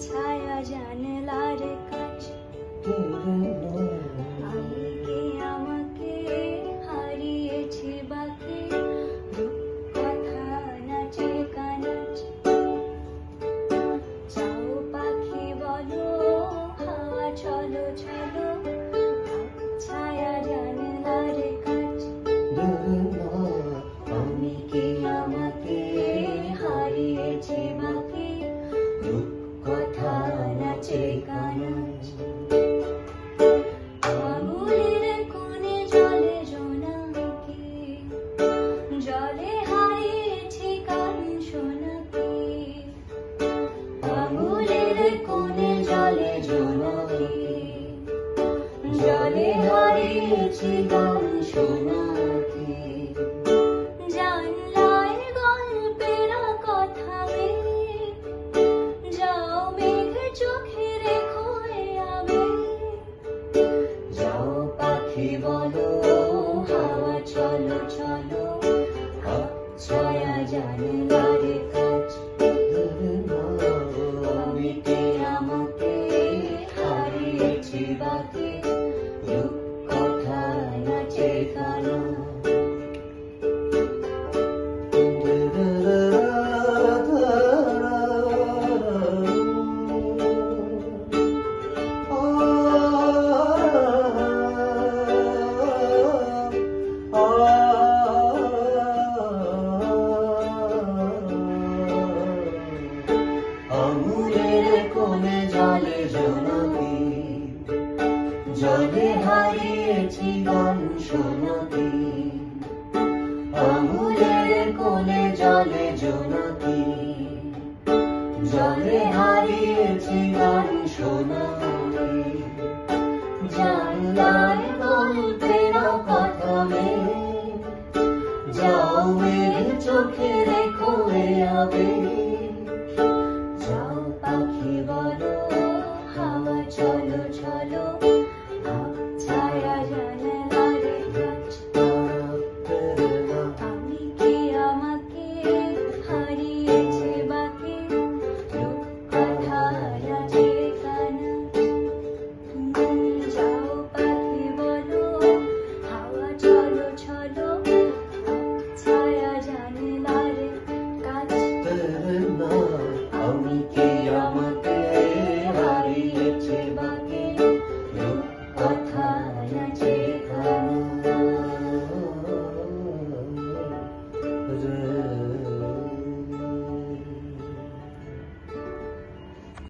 ছায়া জানলার কাছে পুরনো জলে হারিয়েছি গান শোনাকি জানলায় গল্পের কথা মেলে যাও মেঘ চোখে রেখো আমি। যাও পাখি বলো, হাওয়া চলো চলো। ছায়া জানলার জলে জোনাকি জলে হারিয়েছি গান শোনাকি